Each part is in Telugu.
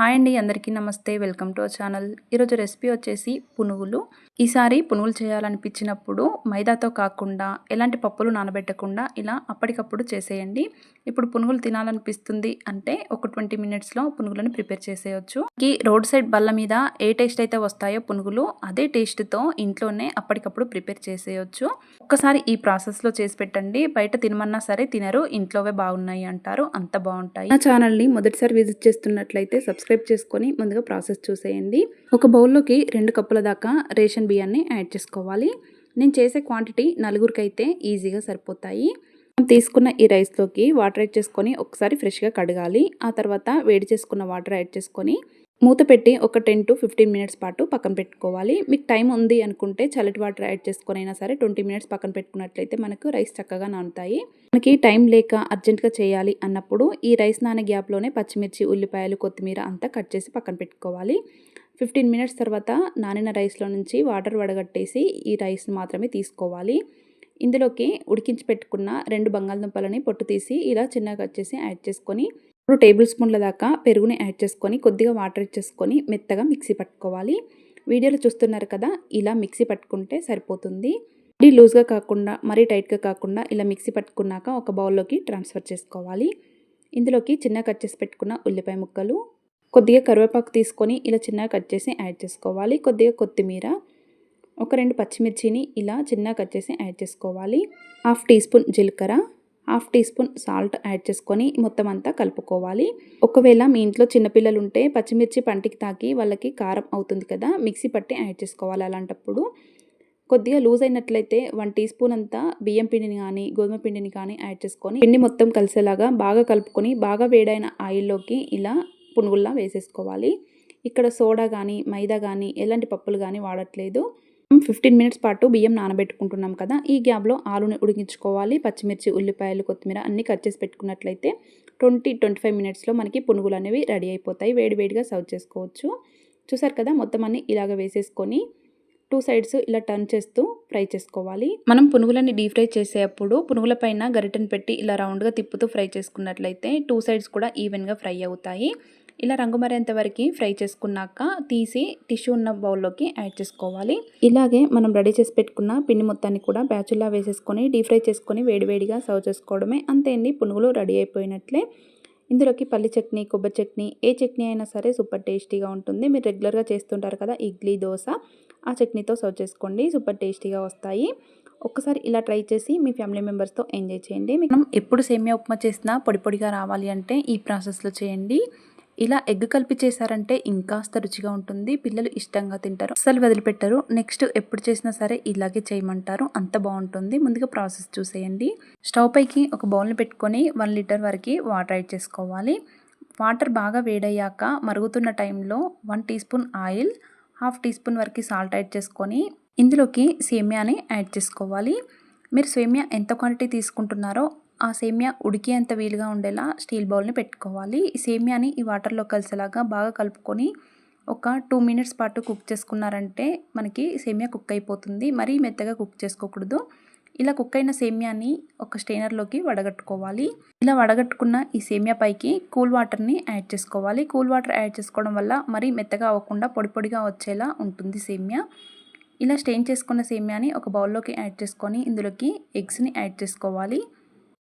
హాయ్ అండి అందరికీ నమస్తే. Welcome to our channel. ఈరోజు రెసిపీ వచ్చేసి పునుగులు. ఈసారి పునుగులు చేయాలనిపించినప్పుడు మైదాతో కాకుండా ఎలాంటి పప్పులు నానబెట్టకుండా ఇలా అప్పటికప్పుడు చేసేయండి. ఇప్పుడు పునుగులు తినాలనిపిస్తుంది అంటే ఒక ట్వంటీ మినిట్స్లో పునుగులను ప్రిపేర్ చేసేయచ్చు. ఈ రోడ్ సైడ్ బల్ల మీద ఏ టేస్ట్ అయితే వస్తాయో పునుగులు అదే టేస్ట్తో ఇంట్లోనే అప్పటికప్పుడు ప్రిపేర్ చేసేయచ్చు. ఒక్కసారి ఈ ప్రాసెస్లో చేసి పెట్టండి. బయట తినమన్నా సరే తినరు ఇంట్లోవే బాగున్నాయి అంటారు. అంత బాగుంటాయి. నా ఛానల్ని మొదటిసారి విజిట్ చేస్తున్నట్లయితే సబ్స్క్రైబ్ చేసుకొని ముందుగా ప్రాసెస్ చూసేయండి. ఒక బౌల్లోకి రెండు కప్పుల దాకా రేషన్ బియ్యాన్ని యాడ్ చేసుకోవాలి. నేను చేసే క్వాంటిటీ నలుగురికి అయితే ఈజీగా సరిపోతాయి. తీసుకున్న ఈ రైస్లోకి వాటర్ యాడ్ చేసుకొని ఒకసారి ఫ్రెష్గా కడగాలి. ఆ తర్వాత వేడి చేసుకున్న వాటర్ యాడ్ చేసుకొని మూత పెట్టి ఒక టెన్ టు ఫిఫ్టీన్ మినిట్స్ పాటు పక్కన పెట్టుకోవాలి. మీకు టైం ఉంది అనుకుంటే చల్లటి వాటర్ యాడ్ చేసుకునైనా సరే ట్వంటీ మినిట్స్ పక్కన పెట్టుకున్నట్లయితే మనకు రైస్ చక్కగా నానుతాయి. మనకి టైం లేక అర్జెంట్గా చేయాలి అన్నప్పుడు ఈ రైస్ నాన గ్యాప్లోనే పచ్చిమిర్చి ఉల్లిపాయలు కొత్తిమీర అంతా కట్ చేసి పక్కన పెట్టుకోవాలి. ఫిఫ్టీన్ మినిట్స్ తర్వాత నానిన రైస్లో నుంచి వాటర్ వడగట్టేసి ఈ రైస్ మాత్రమే తీసుకోవాలి. ఇందులోకి ఉడికించి పెట్టుకున్న రెండు బంగాళదుంపలని పొట్టు తీసి ఇలా చిన్నగా కట్ చేసి యాడ్ చేసుకొని రెండు టేబుల్ స్పూన్ల దాకా పెరుగుని యాడ్ చేసుకొని కొద్దిగా వాటర్ ఇచ్చేసుకొని మెత్తగా మిక్సీ పట్టుకోవాలి. వీడియోలో చూస్తున్నారు కదా ఇలా మిక్సీ పట్టుకుంటే సరిపోతుంది. మరీ లూజ్గా కాకుండా మరీ టైట్గా కాకుండా ఇలా మిక్సీ పట్టుకున్నాక ఒక బౌల్లోకి ట్రాన్స్ఫర్ చేసుకోవాలి. ఇందులోకి చిన్నగా కట్ చేసి పెట్టుకున్న ఉల్లిపాయ ముక్కలు కొద్దిగా కరివేపాకు తీసుకొని ఇలా చిన్నగా కట్ చేసి యాడ్ చేసుకోవాలి. కొద్దిగా కొత్తిమీర ఒక రెండు పచ్చిమిర్చిని ఇలా చిన్నగా కట్ చేసి యాడ్ చేసుకోవాలి. హాఫ్ టీ స్పూన్ జీలకర్ర half teaspoon salt add చేసుకొని మొత్తం అంతా కలుపుకోవాలి. ఒకవేళ మీ ఇంట్లో చిన్నపిల్లలు ఉంటే పచ్చిమిర్చి పంటికి తాకి వాళ్ళకి కారం అవుతుంది కదా మిక్సీ పట్టి యాడ్ చేసుకోవాలి అలాంటప్పుడు. కొద్దిగా లూజ్ అయినట్లయితే వన్ టీ స్పూన్ అంతా బియ్యం పిండిని కానీ గోధుమ పిండిని కానీ యాడ్ చేసుకొని పిండి మొత్తం కలిసేలాగా బాగా కలుపుకొని బాగా వేడైన ఆయిల్లోకి ఇలా పునుగుల్లా వేసేసుకోవాలి. ఇక్కడ సోడా కానీ మైదా కానీ ఎలాంటి పప్పులు కానీ వాడట్లేదు. ఫిఫ్టీన్ మినిట్స్ పాటు బియ్యం నానబెట్టుకుంటున్నాం కదా ఈ గ్యాప్లో ఆలుని ఉడికించుకోవాలి. పచ్చిమిర్చి ఉల్లిపాయలు కొత్తిమీర అన్నీ కట్ చేసి పెట్టుకున్నట్లయితే ట్వంటీ ట్వంటీ ఫైవ్ మినిట్స్లో మనకి పునుగులు అనేవి రెడీ అయిపోతాయి. వేడివేడిగా సర్వ్ చేసుకోవచ్చు. చూసారు కదా మొత్తం అన్నీ ఇలాగ వేసేసుకొని టూ సైడ్స్ ఇలా టర్న్ చేస్తూ ఫ్రై చేసుకోవాలి. మనం పునుగులని డీప్ ఫ్రై చేసేటప్పుడు పునుగుల పైన గరిటెను పెట్టి ఇలా రౌండ్గా తిప్పుతూ ఫ్రై చేసుకున్నట్లయితే టూ సైడ్స్ కూడా ఈవెన్గా ఫ్రై అవుతాయి. ఇలా రంగు మరేంతవరకు ఫ్రై చేసుకున్నాక తీసి టిష్యూ ఉన్న బౌల్లోకి యాడ్ చేసుకోవాలి. ఇలాగే మనం రెడీ చేసి పెట్టుకున్న పిండి మొత్తాన్ని కూడా బ్యాచుల్లా వేసేసుకొని డీప్ ఫ్రై చేసుకొని వేడివేడిగా సర్వ్ చేసుకోవడమే. అంతే అండి పునుగులు రెడీ అయిపోయినట్లే. ఇందులోకి పల్లి చట్నీ కొబ్బరి చట్నీ ఏ చట్నీ అయినా సరే సూపర్ టేస్టీగా ఉంటుంది. మీరు రెగ్యులర్గా చేస్తుంటారు కదా ఇడ్లీ దోశ ఆ చట్నీతో సర్వ్ చేసుకోండి సూపర్ టేస్టీగా వస్తాయి. ఒక్కసారి ఇలా ట్రై చేసి మీ ఫ్యామిలీ మెంబర్స్తో ఎంజాయ్ చేయండి. మనం ఎప్పుడు సేమియా ఉప్మా చేసినా పొడి పొడిగా రావాలి అంటే ఈ ప్రాసెస్లో చేయండి. ఇలా ఎగ్ కలిపి చేశారంటే ఇంకాస్త రుచిగా ఉంటుంది. పిల్లలు ఇష్టంగా తింటారు. అసలు వదిలిపెట్టరు. నెక్స్ట్ ఎప్పుడు చేసినా సరే ఇలాగే చేయమంటారు. అంత బాగుంటుంది. ముందుగా ప్రాసెస్ చూసేయండి. స్టవ్ పైకి ఒక బౌల్ని పెట్టుకొని వన్ లీటర్ వరకు వాటర్ యాడ్ చేసుకోవాలి. వాటర్ బాగా వేడయ్యాక మరుగుతున్న టైంలో one teaspoon oil half teaspoon వరకు సాల్ట్ యాడ్ చేసుకొని ఇందులోకి సేమియాని యాడ్ చేసుకోవాలి. మీరు సేమియా ఎంత క్వాంటిటీ తీసుకుంటున్నారో ఆ సేమియా ఉడికేంత వీలుగా ఉండేలా స్టీల్ బౌల్ని పెట్టుకోవాలి. ఈ సేమియాని ఈ వాటర్లో కలిసేలాగా బాగా కలుపుకొని ఒక టూ మినిట్స్ పాటు కుక్ చేసుకున్నారంటే మనకి సేమియా కుక్ అయిపోతుంది. మరీ మెత్తగా కుక్ చేసుకోకూడదు. ఇలా కుక్ అయిన సేమియాని ఒక స్టెయినర్లోకి వడగట్టుకోవాలి. ఇలా వడగట్టుకున్న ఈ సేమియా పైకి కూల్ వాటర్ని యాడ్ చేసుకోవాలి. కూల్ వాటర్ యాడ్ చేసుకోవడం వల్ల మరీ మెత్తగా అవ్వకుండా పొడి పొడిగా వచ్చేలా ఉంటుంది సేమియా. ఇలా స్టెయిన్ చేసుకున్న సేమియాని ఒక బౌల్లోకి యాడ్ చేసుకొని ఇందులోకి ఎగ్స్ని యాడ్ చేసుకోవాలి.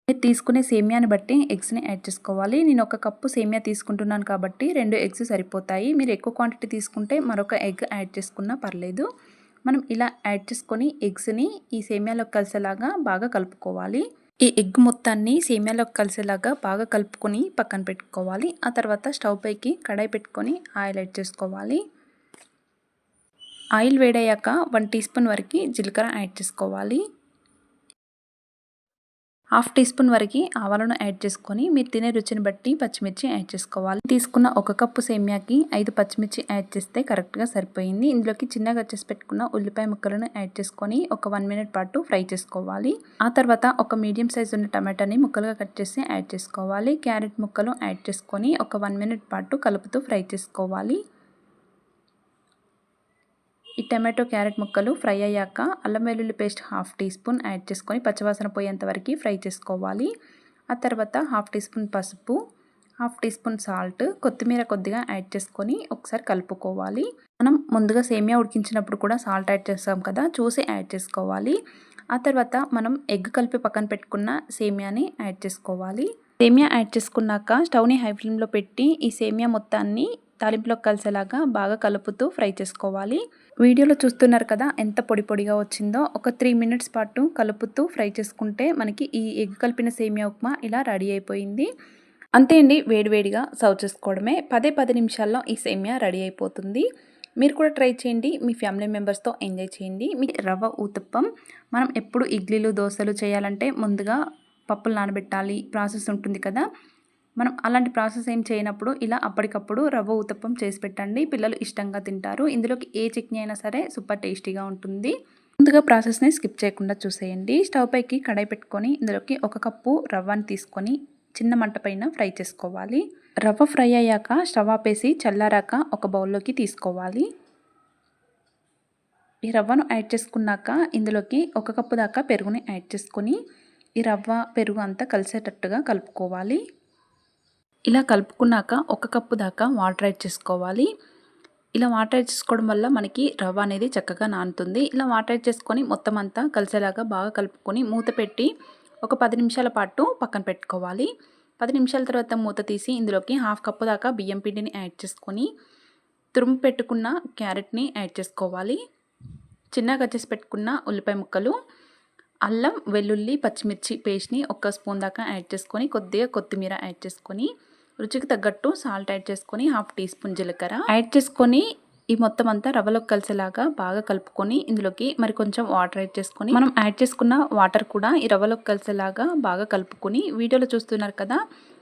మీరు తీసుకునే సేమియాని బట్టి ఎగ్స్ని యాడ్ చేసుకోవాలి. నేను ఒక కప్పు సేమియా తీసుకుంటున్నాను కాబట్టి రెండు ఎగ్స్ సరిపోతాయి. మీరు ఎక్కువ క్వాంటిటీ తీసుకుంటే మరొక ఎగ్ యాడ్ చేసుకున్నా పర్లేదు. మనం ఇలా యాడ్ చేసుకొని ఎగ్స్ని ఈ సేమియాలో కలిసేలాగా బాగా కలుపుకోవాలి. ఈ ఎగ్ మొత్తాన్ని సేమియాలో కలిసేలాగా బాగా కలుపుకొని పక్కన పెట్టుకోవాలి. ఆ తర్వాత స్టవ్ పైకి కడాయి పెట్టుకొని ఆయిల్ యాడ్ చేసుకోవాలి. ఆయిల్ వేడయ్యాక వన్ టీ స్పూన్ వరకు జీలకర్ర యాడ్ చేసుకోవాలి. హాఫ్ టీ స్పూన్ వరకు ఆవాలను యాడ్ చేసుకొని మీరు తినే రుచిని బట్టి పచ్చిమిర్చి యాడ్ చేసుకోవాలి. తీసుకున్న ఒక కప్పు సేమియాకి ఐదు పచ్చిమిర్చి యాడ్ చేస్తే కరెక్ట్గా సరిపోయింది. ఇందులోకి చిన్నగా చేసి పెట్టుకున్న ఉల్లిపాయ ముక్కలను యాడ్ చేసుకొని ఒక వన్ మినిట్ పాటు ఫ్రై చేసుకోవాలి. ఆ తర్వాత ఒక మీడియం సైజ్ ఉన్న టమాటాని ముక్కలుగా కట్ చేసి యాడ్ చేసుకోవాలి. క్యారెట్ ముక్కలు యాడ్ చేసుకొని ఒక వన్ మినిట్ పాటు కలుపుతూ ఫ్రై చేసుకోవాలి. ఈ టమాటో క్యారెట్ ముక్కలు ఫ్రై అయ్యాక అల్లం వెల్లుల్లి paste half teaspoon add చేసుకొని పచ్చవాసన పోయేంత వరకు ఫ్రై చేసుకోవాలి. ఆ తర్వాత హాఫ్ టీ స్పూన్ పసుపు హాఫ్ టీ స్పూన్ సాల్ట్ కొత్తిమీర కొద్దిగా యాడ్ చేసుకొని ఒకసారి కలుపుకోవాలి. మనం ముందుగా సేమియా ఉడికించినప్పుడు కూడా సాల్ట్ యాడ్ చేస్తాం కదా చూసి యాడ్ చేసుకోవాలి. ఆ తర్వాత మనం ఎగ్ కలిపి పక్కన పెట్టుకున్న సేమియాని యాడ్ చేసుకోవాలి. సేమియా యాడ్ చేసుకున్నాక స్టవ్ని హై ఫ్లేమ్లో పెట్టి ఈ సేమియా మొత్తాన్ని తాలింపులోకి కలిసేలాగా బాగా కలుపుతూ ఫ్రై చేసుకోవాలి. వీడియోలో చూస్తున్నారు కదా ఎంత పొడి పొడిగా వచ్చిందో. ఒక త్రీ మినిట్స్ పాటు కలుపుతూ ఫ్రై చేసుకుంటే మనకి ఈ ఎగ్ కలిపిన సేమియా ఉప్మా ఇలా రెడీ అయిపోయింది. అంతే అండి వేడివేడిగా సర్వ్ చేసుకోవడమే. పదే పది నిమిషాల్లో ఈ సేమియా రెడీ అయిపోతుంది. మీరు కూడా ట్రై చేయండి. మీ ఫ్యామిలీ మెంబర్స్తో ఎంజాయ్ చేయండి. మీ రవ్వ ఊతప్పం. మనం ఎప్పుడు ఇడ్లీలు దోశలు చేయాలంటే ముందుగా పప్పులు నానబెట్టాలి. ప్రాసెస్ ఉంటుంది కదా. మనం అలాంటి ప్రాసెస్ ఏం చేయనప్పుడు ఇలా అప్పటికప్పుడు రవ్వ ఊతప్పం చేసి పెట్టండి. పిల్లలు ఇష్టంగా తింటారు. ఇందులోకి ఏ చట్నీ అయినా సరే సూపర్ టేస్టీగా ఉంటుంది. ముందుగా ప్రాసెస్ని స్కిప్ చేయకుండా చూసేయండి. స్టవ్ పైకి కడాయి పెట్టుకొని ఇందులోకి ఒక కప్పు రవ్వని తీసుకొని చిన్న మంట పైన ఫ్రై చేసుకోవాలి. రవ్వ ఫ్రై అయ్యాక స్టవ్ ఆపేసి చల్లారాక ఒక బౌల్లోకి తీసుకోవాలి. ఈ రవ్వను యాడ్ చేసుకున్నాక ఇందులోకి ఒక కప్పు దాకా పెరుగుని యాడ్ చేసుకొని ఈ రవ్వ పెరుగు అంతా కలిసేటట్టుగా కలుపుకోవాలి. ఇలా కలుపుకున్నాక ఒక కప్పు దాకా వాటర్ యాడ్ చేసుకోవాలి. ఇలా వాటర్ యాడ్ చేసుకోవడం వల్ల మనకి రవ్వ అనేది చక్కగా నానుతుంది. ఇలా వాటర్ యాడ్ చేసుకొని మొత్తం అంతా కలిసేలాగా బాగా కలుపుకొని మూత పెట్టి ఒక పది నిమిషాల పాటు పక్కన పెట్టుకోవాలి. పది నిమిషాల తర్వాత మూత తీసి ఇందులోకి హాఫ్ కప్పు దాకా బియ్యం పిండిని యాడ్ చేసుకొని తురుము పెట్టుకున్న క్యారెట్ని యాడ్ చేసుకోవాలి. చిన్నగా చేసి పెట్టుకున్న ఉల్లిపాయ ముక్కలు అల్లం వెల్లుల్లి పచ్చిమిర్చి పేస్ట్ని ఒక స్పూన్ దాకా యాడ్ చేసుకొని కొద్దిగా కొత్తిమీర యాడ్ చేసుకొని రుచికి తగ్గట్టు సాల్ట్ యాడ్ చేసుకొని హాఫ్ టీ స్పూన్ జీలకర్ర. యాడ్ చేసుకొని ఈ మొత్తం అంతా రవ్వలోకి కలిసేలాగా బాగా కలుపుకొని ఇందులోకి మరి కొంచెం వాటర్ యాడ్ చేసుకొని మనం యాడ్ చేసుకున్న వాటర్ కూడా ఈ రవ్వలోకి కలిసేలాగా బాగా కలుపుకొని వీడియోలో చూస్తున్నారు కదా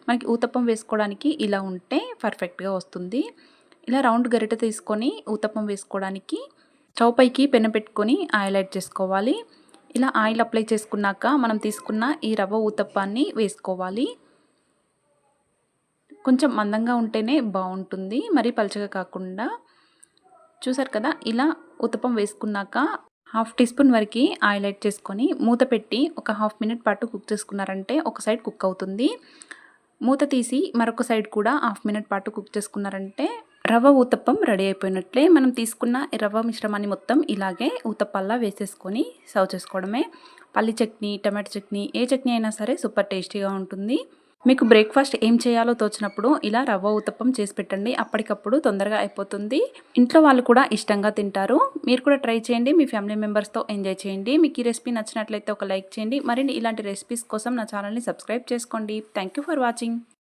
మనకి ఊతప్పం వేసుకోవడానికి ఇలా ఉంటే పర్ఫెక్ట్గా వస్తుంది. ఇలా రౌండ్ గరిట తీసుకొని ఊతప్పం వేసుకోవడానికి చౌపైకి పెన పెట్టుకొని ఆయిల్ యాడ్ చేసుకోవాలి. ఇలా ఆయిల్ అప్లై చేసుకున్నాక మనం తీసుకున్న ఈ రవ్వ ఊతప్పాన్ని వేసుకోవాలి. కొంచెం మందంగా ఉంటేనే బాగుంటుంది. మరీ పలచగా కాకుండా చూసారు కదా ఇలా ఉతపం వేసుకున్నాక హాఫ్ టీ స్పూన్ వరకు ఆయిల్ యాడ్ చేసుకొని మూత పెట్టి ఒక హాఫ్ మినిట్ పాటు కుక్ చేసుకున్నారంటే ఒక సైడ్ కుక్ అవుతుంది. మూత తీసి మరొక సైడ్ కూడా హాఫ్ మినిట్ పాటు కుక్ చేసుకున్నారంటే రవ్వ ఊతప్పం రెడీ అయిపోయినట్లే. మనం తీసుకున్న రవ్వ మిశ్రమాన్ని మొత్తం ఇలాగే ఊతప్పల్లా వేసేసుకొని సర్వ్ చేసుకోవడమే. పల్లి చట్నీ టమాటో చట్నీ ఏ చట్నీ అయినా సరే సూపర్ టేస్టీగా ఉంటుంది. మీకు బ్రేక్ఫాస్ట్ ఏం చేయాలో తోచినప్పుడు ఇలా రవ్వ ఉత్తప్పం చేసి పెట్టండి. అప్పటికప్పుడు తొందరగా అయిపోతుంది. ఇంట్లో వాళ్ళు కూడా ఇష్టంగా తింటారు. మీరు కూడా ట్రై చేయండి. మీ ఫ్యామిలీ మెంబర్స్తో ఎంజాయ్ చేయండి. మీకు ఈ రెసిపీ నచ్చినట్లయితే ఒక లైక్ చేయండి. మరిన్ని ఇలాంటి రెసిపీస్ కోసం నా ఛానల్ని సబ్స్క్రైబ్ చేసుకోండి. Thank for watching.